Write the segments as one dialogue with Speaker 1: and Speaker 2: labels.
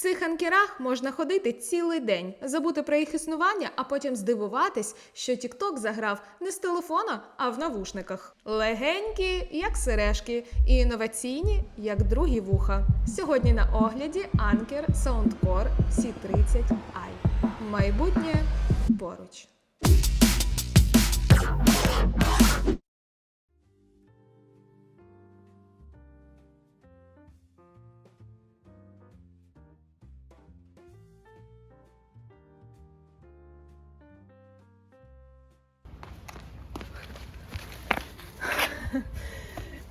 Speaker 1: цих анкерах можна ходити цілий день, забути про їх існування, а потім здивуватись, що TikTok заграв не з телефона, а в навушниках. Легенькі, як сережки, і інноваційні, як другі вуха. Сьогодні на огляді Anker Soundcore C30i. Майбутнє поруч.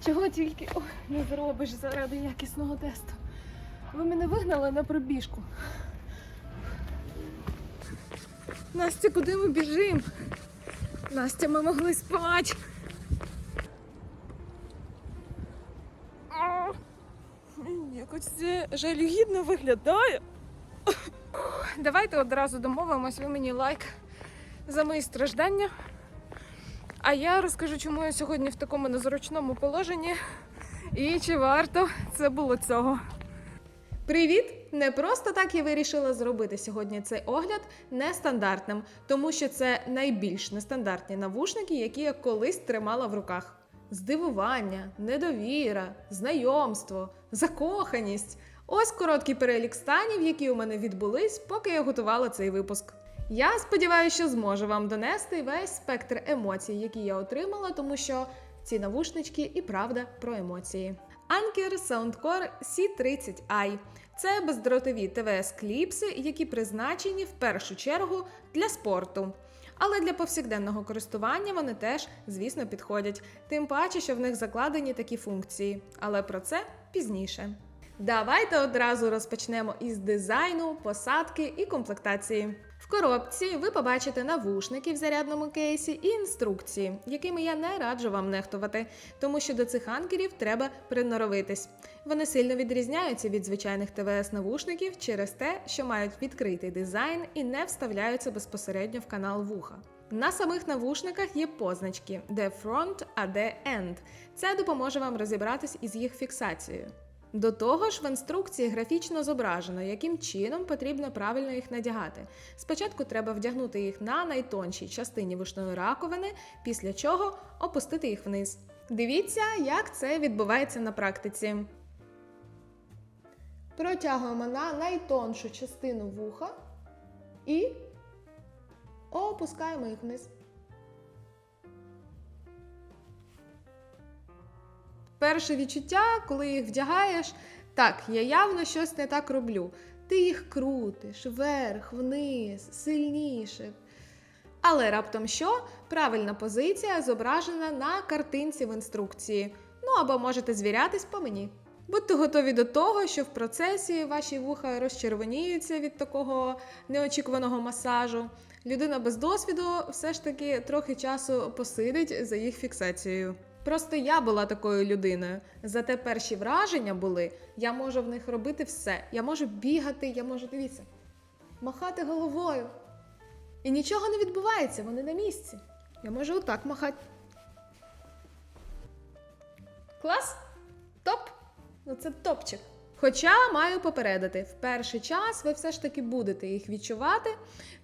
Speaker 1: Чого тільки ой, не зробиш заради якісного тесту? Ви мене вигнали на пробіжку. Настя, куди ми біжимо? Настя, ми могли спати. Якось це жалюгідно виглядає. Давайте одразу домовимось, ви мені лайк за мої страждання. А я розкажу, чому я сьогодні в такому незручному положенні і чи варто це було цього. Привіт! Не просто так я вирішила зробити сьогодні цей огляд нестандартним, тому що це найбільш нестандартні навушники, які я колись тримала в руках. Здивування, недовіра, знайомство, закоханість. Ось короткий перелік станів, які у мене відбулись, поки я готувала цей випуск. Я сподіваюся, що зможу вам донести весь спектр емоцій, які я отримала, тому що ці навушнички і правда про емоції. Anker Soundcore C30i це бездротові ТВС-кліпси, які призначені в першу чергу для спорту. Але для повсякденного користування вони теж, звісно, підходять, тим паче, що в них закладені такі функції. Але про це пізніше. Давайте одразу розпочнемо із дизайну, посадки і комплектації. В коробці ви побачите навушники в зарядному кейсі і інструкції, якими я не раджу вам нехтувати, тому що до цих анкерів треба приноровитись. Вони сильно відрізняються від звичайних ТВС-навушників через те, що мають відкритий дизайн і не вставляються безпосередньо в канал вуха. На самих навушниках є позначки, де front, а де end. Це допоможе вам розібратись із їх фіксацією. До того ж, в інструкції графічно зображено, яким чином потрібно правильно їх надягати. Спочатку треба вдягнути їх на найтоншій частині вушної раковини, після чого опустити їх вниз. Дивіться, як це відбувається на практиці. Протягуємо на найтоншу частину вуха і опускаємо їх вниз. Перше відчуття, коли їх вдягаєш, так, я явно щось не так роблю. Ти їх крутиш вверх, вниз, сильніше. Але раптом що? Правильна позиція зображена на картинці в інструкції. Ну або можете звірятись по мені. Будьте готові до того, що в процесі ваші вуха розчервоніються від такого неочікуваного масажу. Людина без досвіду все ж таки трохи часу посидить за їх фіксацією. Просто я була такою людиною. Зате перші враження були, я можу в них робити все. Я можу бігати, я можу дивіться, махати головою. І нічого не відбувається, вони на місці. Я можу отак махати. Клас? Топ? Ну це топчик. Хоча маю попередити, в перший час ви все ж таки будете їх відчувати,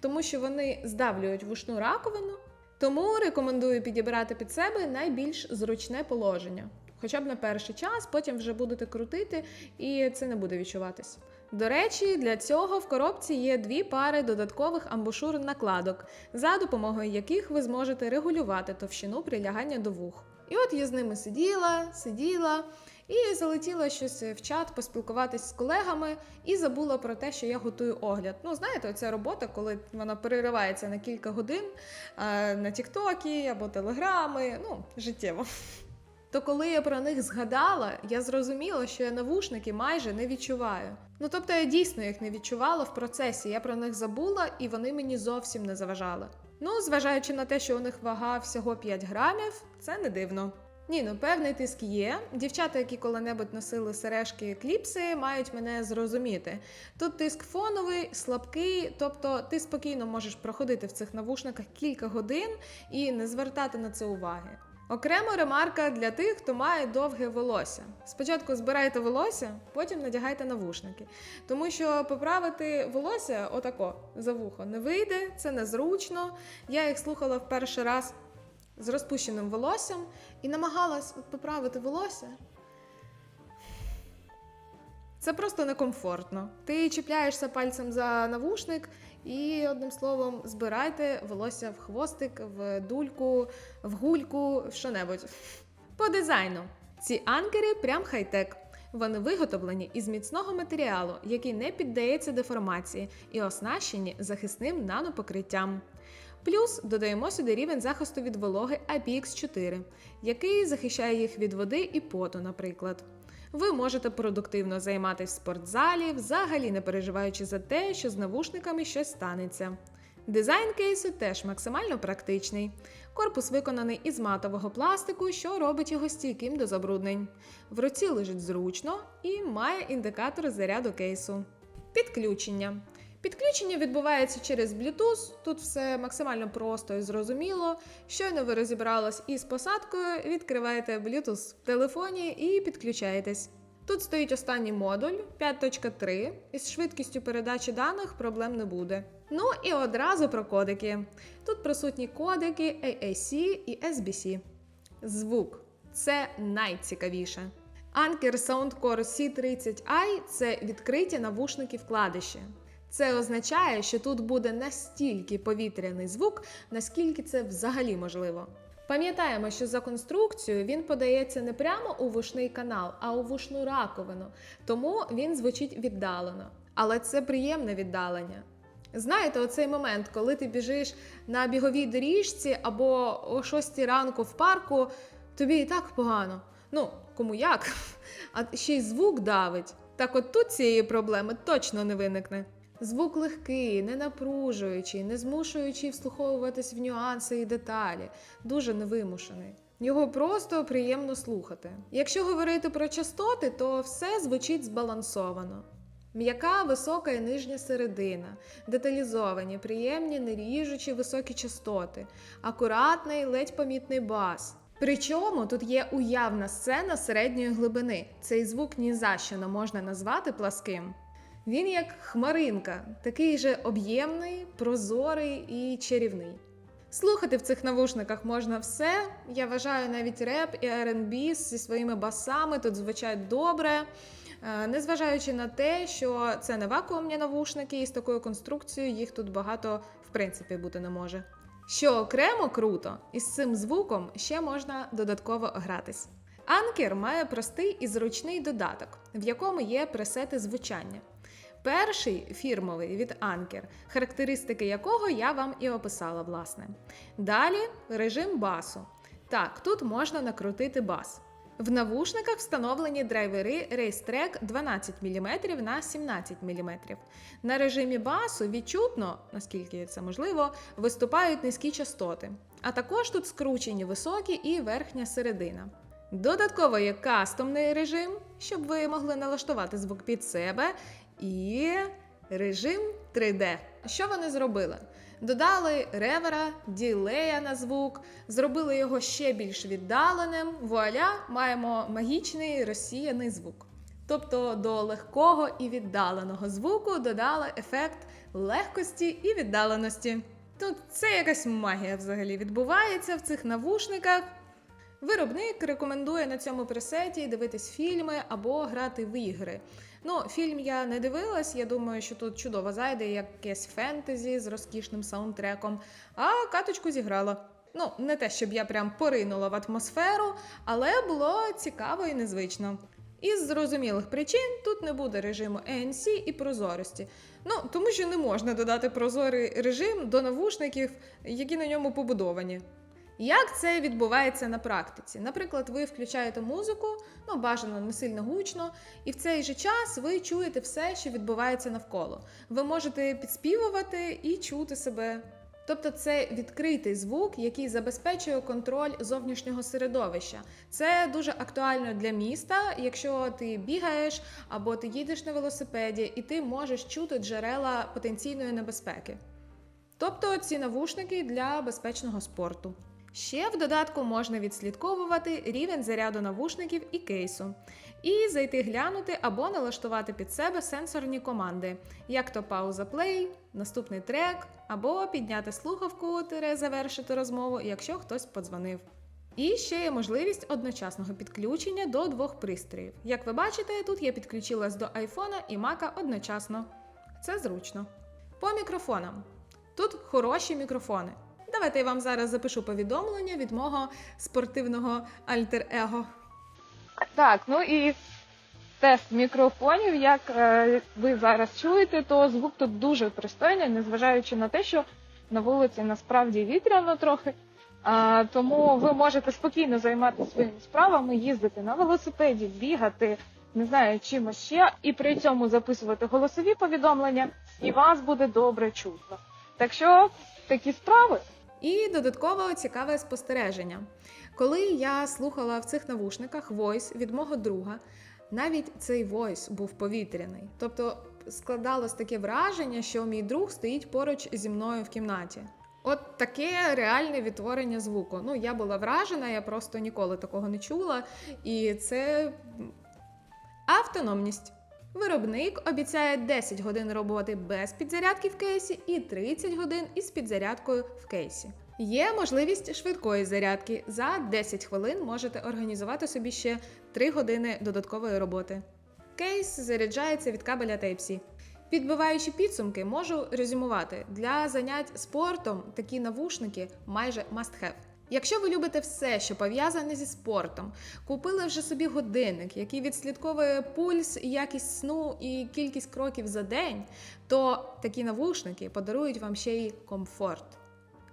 Speaker 1: тому що вони здавлюють вушну раковину. Тому рекомендую підібрати під себе найбільш зручне положення. Хоча б на перший час, потім вже будете крутити, і це не буде відчуватись. До речі, для цього в коробці є дві пари додаткових амбушур накладок, за допомогою яких ви зможете регулювати товщину прилягання до вух. І от я з ними сиділа, сиділа і залетіла щось в чат поспілкуватись з колегами і забула про те, що я готую огляд. Ну, знаєте, оця робота, коли вона переривається на кілька годин на Тіктокі або Телеграми, ну, життєво. То коли я про них згадала, я зрозуміла, що я навушники майже не відчуваю. Ну тобто я дійсно їх не відчувала в процесі. Я про них забула, і вони мені зовсім не заважали. Ну, зважаючи на те, що у них вага всього 5 грамів, це не дивно. Ні, ну певний тиск є. Дівчата, які коли-небудь носили сережки кліпси, мають мене зрозуміти. Тут тиск фоновий, слабкий, тобто ти спокійно можеш проходити в цих навушниках кілька годин і не звертати на це уваги. Окремо ремарка для тих, хто має довге волосся. Спочатку збирайте волосся, потім надягайте навушники. Тому що поправити волосся отако за вухо не вийде, це незручно. Я їх слухала в перший раз з розпущеним волоссям і намагалась поправити волосся. Це просто некомфортно. Ти чіпляєшся пальцем за навушник і, одним словом, збирайте волосся в хвостик, в дульку, в гульку, в що-небудь. По дизайну. Ці анкери прям хай-тек. Вони виготовлені із міцного матеріалу, який не піддається деформації, і оснащені захисним нанопокриттям. Плюс додаємо сюди рівень захисту від вологи IPX4, який захищає їх від води і поту, наприклад. Ви можете продуктивно займатися в спортзалі, взагалі не переживаючи за те, що з навушниками щось станеться. Дизайн кейсу теж максимально практичний. Корпус виконаний із матового пластику, що робить його стійким до забруднень. В руці лежить зручно і має індикатор заряду кейсу. Підключення. Підключення відбувається через Bluetooth. Тут все максимально просто і зрозуміло. Щойно ви розібрались із посадкою, відкриваєте Bluetooth в телефоні і підключаєтесь. Тут стоїть останній модуль 5.3, із швидкістю передачі даних проблем не буде. Ну і одразу про кодики. Тут присутні кодики AAC і SBC. Звук це найцікавіше. Anker Soundcore C30i це відкриті навушники вкладиші. Це означає, що тут буде настільки повітряний звук, наскільки це взагалі можливо. Пам'ятаємо, що за конструкцією він подається не прямо у вушний канал, а у вушну раковину, тому він звучить віддалено. Але це приємне віддалення. Знаєте, оцей момент, коли ти біжиш на біговій доріжці або о 6 ранку в парку, тобі і так погано. Ну, кому як, а ще й звук давить. Так от тут цієї проблеми точно не виникне. Звук легкий, не напружуючий, не змушуючий вслуховуватись в нюанси і деталі, дуже невимушений. Його просто приємно слухати. Якщо говорити про частоти, то все звучить збалансовано. М'яка, висока і нижня середина, деталізовані, приємні, не ріжучі високі частоти, акуратний, ледь помітний бас. Причому тут є уявна сцена середньої глибини. Цей звук ні за що не можна назвати пласким. Він як хмаринка, такий же об'ємний, прозорий і чарівний. Слухати в цих навушниках можна все. Я вважаю, навіть реп і R&B зі своїми басами тут звучать добре, Е, незважаючи на те, що це не вакуумні навушники, і з такою конструкцією їх тут багато в принципі бути не може. Що окремо круто, із цим звуком ще можна додатково гратись. Анкер має простий і зручний додаток, в якому є пресети звучання. Перший фірмовий від Anker, характеристики якого я вам і описала, власне. Далі режим басу. Так, тут можна накрутити бас. В навушниках встановлені драйвери Racetrack 12 мм на 17 мм. На режимі басу відчутно, наскільки це можливо, виступають низькі частоти. А також тут скручені високі і верхня середина. Додатково є кастомний режим, щоб ви могли налаштувати звук під себе, і режим 3D. Що вони зробили? Додали ревера, ділея на звук, зробили його ще більш віддаленим. Вуаля, маємо магічний розсіяний звук. Тобто до легкого і віддаленого звуку додали ефект легкості і віддаленості. Тут це якась магія взагалі відбувається в цих навушниках. Виробник рекомендує на цьому пресеті дивитись фільми або грати в ігри. Ну, фільм я не дивилась, я думаю, що тут чудово зайде якесь фентезі з розкішним саундтреком, а каточку зіграла. Ну, не те, щоб я прям поринула в атмосферу, але було цікаво і незвично. Із зрозумілих причин тут не буде режиму ANC і прозорості. Ну, тому що не можна додати прозорий режим до навушників, які на ньому побудовані. Як це відбувається на практиці? Наприклад, ви включаєте музику, ну бажано не сильно гучно, і в цей же час ви чуєте все, що відбувається навколо. Ви можете підспівувати і чути себе. Тобто це відкритий звук, який забезпечує контроль зовнішнього середовища. Це дуже актуально для міста, якщо ти бігаєш або ти їдеш на велосипеді, і ти можеш чути джерела потенційної небезпеки. Тобто ці навушники для безпечного спорту. Ще в додатку можна відслідковувати рівень заряду навушників і кейсу, і зайти глянути або налаштувати під себе сенсорні команди, як то пауза плей, наступний трек, або підняти слухавку тире завершити розмову, якщо хтось подзвонив. І ще є можливість одночасного підключення до двох пристроїв. Як ви бачите, тут я підключилась до айфона і мака одночасно. Це зручно. По мікрофонам. Тут хороші мікрофони. Давайте я вам зараз запишу повідомлення від мого спортивного альтер-его.
Speaker 2: Так, ну і тест мікрофонів, як е, ви зараз чуєте, то звук тут дуже пристойний, незважаючи на те, що на вулиці насправді вітряно трохи. А, тому ви можете спокійно займатися своїми справами, їздити на велосипеді, бігати, не знаю, чимось ще, і при цьому записувати голосові повідомлення, і вас буде добре чутно. Так що такі справи.
Speaker 1: І додатково цікаве спостереження. Коли я слухала в цих навушниках войс від мого друга, навіть цей войс був повітряний. Тобто складалось таке враження, що мій друг стоїть поруч зі мною в кімнаті. От таке реальне відтворення звуку. Ну, я була вражена, я просто ніколи такого не чула. І це автономність. Виробник обіцяє 10 годин роботи без підзарядки в кейсі і 30 годин із підзарядкою в кейсі. Є можливість швидкої зарядки. За 10 хвилин можете організувати собі ще 3 години додаткової роботи. Кейс заряджається від кабеля Type-C. Підбиваючи підсумки, можу резюмувати для занять спортом такі навушники майже must have. Якщо ви любите все, що пов'язане зі спортом, купили вже собі годинник, який відслідковує пульс, якість сну і кількість кроків за день, то такі навушники подарують вам ще й комфорт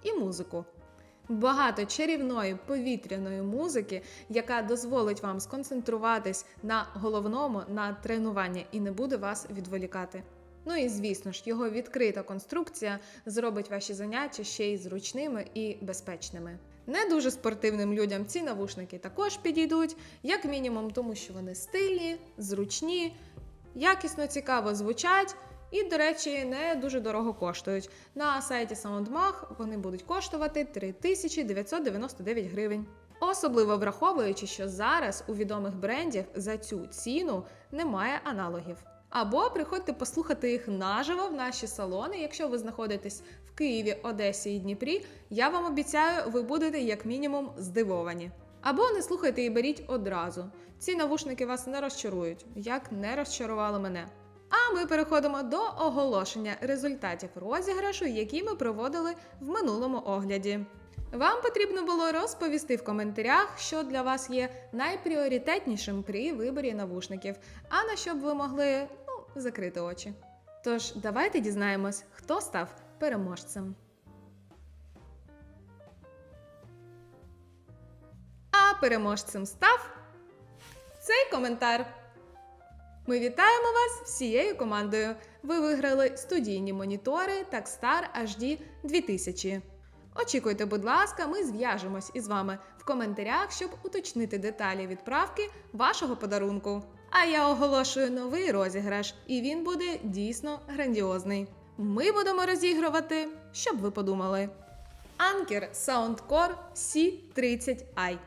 Speaker 1: і музику. Багато чарівної повітряної музики, яка дозволить вам сконцентруватись на головному на тренування і не буде вас відволікати. Ну і звісно ж, його відкрита конструкція зробить ваші заняття ще й зручними і безпечними. Не дуже спортивним людям ці навушники також підійдуть, як мінімум, тому що вони стильні, зручні, якісно цікаво звучать. І, до речі, не дуже дорого коштують. На сайті SoundMag вони будуть коштувати 3999 гривень. Особливо враховуючи, що зараз у відомих брендів за цю ціну немає аналогів. Або приходьте послухати їх наживо в наші салони. Якщо ви знаходитесь в Києві, Одесі і Дніпрі, я вам обіцяю, ви будете як мінімум здивовані. Або не слухайте і беріть одразу. Ці навушники вас не розчарують, як не розчарували мене. А ми переходимо до оголошення результатів розіграшу, які ми проводили в минулому огляді. Вам потрібно було розповісти в коментарях, що для вас є найпріоритетнішим при виборі навушників, а на що б ви могли ну, закрити очі. Тож, давайте дізнаємось, хто став переможцем. А переможцем став цей коментар. Ми вітаємо вас всією командою. Ви виграли студійні монітори Takstar HD 2000. Очікуйте, будь ласка, ми зв'яжемось із вами в коментарях, щоб уточнити деталі відправки вашого подарунку. А я оголошую новий розіграш, і він буде дійсно грандіозний. Ми будемо розігрувати, щоб ви подумали. Anker Soundcore C30i.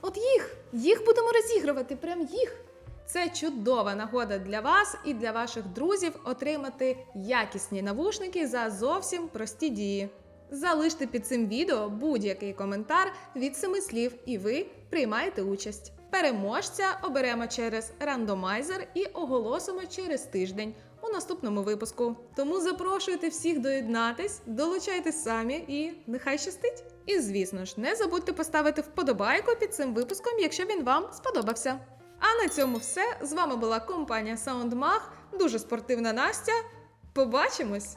Speaker 1: От їх! Їх будемо розігрувати, прям їх! Це чудова нагода для вас і для ваших друзів отримати якісні навушники за зовсім прості дії. Залиште під цим відео будь-який коментар від семи слів, і ви приймаєте участь. Переможця оберемо через рандомайзер і оголосимо через тиждень у наступному випуску. Тому запрошуйте всіх доєднатись, долучайтесь самі і нехай щастить! І звісно ж, не забудьте поставити вподобайку під цим випуском, якщо він вам сподобався. А на цьому все. З вами була компанія SoundMag, дуже спортивна Настя. Побачимось!